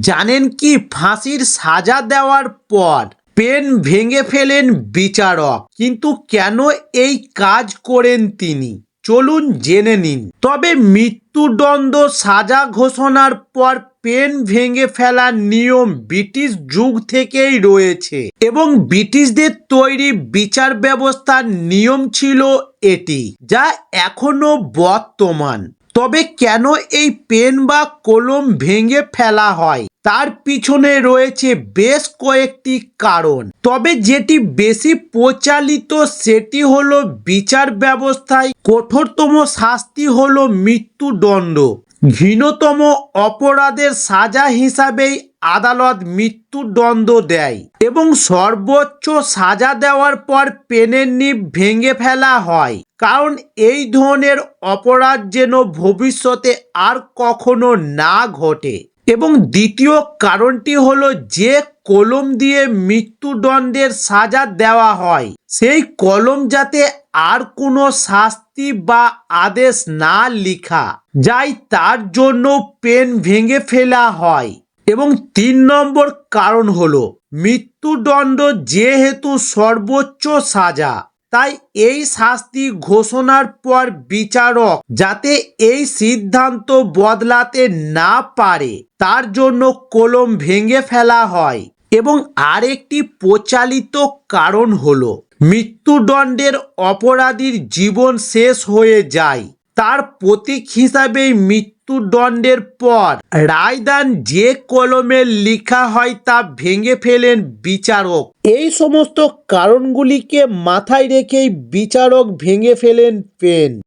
জানেন কি? ফাঁসির সাজা দেওয়ার পর পেন ভেঙে ফেলেন বিচারক। কিন্তু কেন এই কাজ করেন তিনি? চলুন জেনে নিন। তবে মৃত্যুদণ্ড সাজা ঘোষণার পর পেন ভেঙে ফেলার নিয়ম ব্রিটিশ যুগ থেকেই রয়েছে এবং ব্রিটিশদের তৈরি বিচার ব্যবস্থার নিয়ম ছিল এটি, যা এখনও বর্তমান। তবে কেন এই পেন বা কলম ভেঙে ফেলা হয়? তার পিছনে রয়েছে বেশ কয়েকটি কারণ। তবে যেটি বেশি প্রচালিত সেটি হলো বিচার ব্যবস্থায় কঠোরতম শাস্তি হলো মৃত্যুদণ্ড। ঘৃণতম অপরাধের সাজা হিসাবেই আদালত মৃত্যুদণ্ড দেয় এবং সর্বোচ্চ সাজা দেওয়ার পর পেনের নিব ভেঙে ফেলা হয়। কারণ এই ধরনের অপরাধ যেন ভবিষ্যতে আর কখনো না ঘটে। এবং দ্বিতীয় কারণটি হলো যে কলম দিয়ে মৃত্যুদণ্ডের সাজা দেওয়া হয়, সেই কলম যাতে আর কোনো শাস্তি বা আদেশ না লিখা, যাই তার জন্য পেন ভেঙে ফেলা হয়। এবং তিন নম্বর কারণ হলো, মৃত্যুদণ্ড যেহেতু সর্বোচ্চ সাজা তাই এই শাস্তি ঘোষণার পর বিচারক যাতে এই সিদ্ধান্ত বদলাতে না পারে, তার জন্য কলম ভেঙে ফেলা হয়। এবং আরেকটি প্রচালিত কারণ হল, মৃত্যুদণ্ডের অপরাধীর জীবন শেষ হয়ে যায়। তার প্রতীক হিসাবে মৃত্যুদণ্ডের পর রায়দান যে কলমে লিখা হয় তা ভেঙে ফেলেন বিচারক। এই সমস্ত কারণগুলিকে মাথায় রেখেই বিচারক ভেঙে ফেলেন পেন।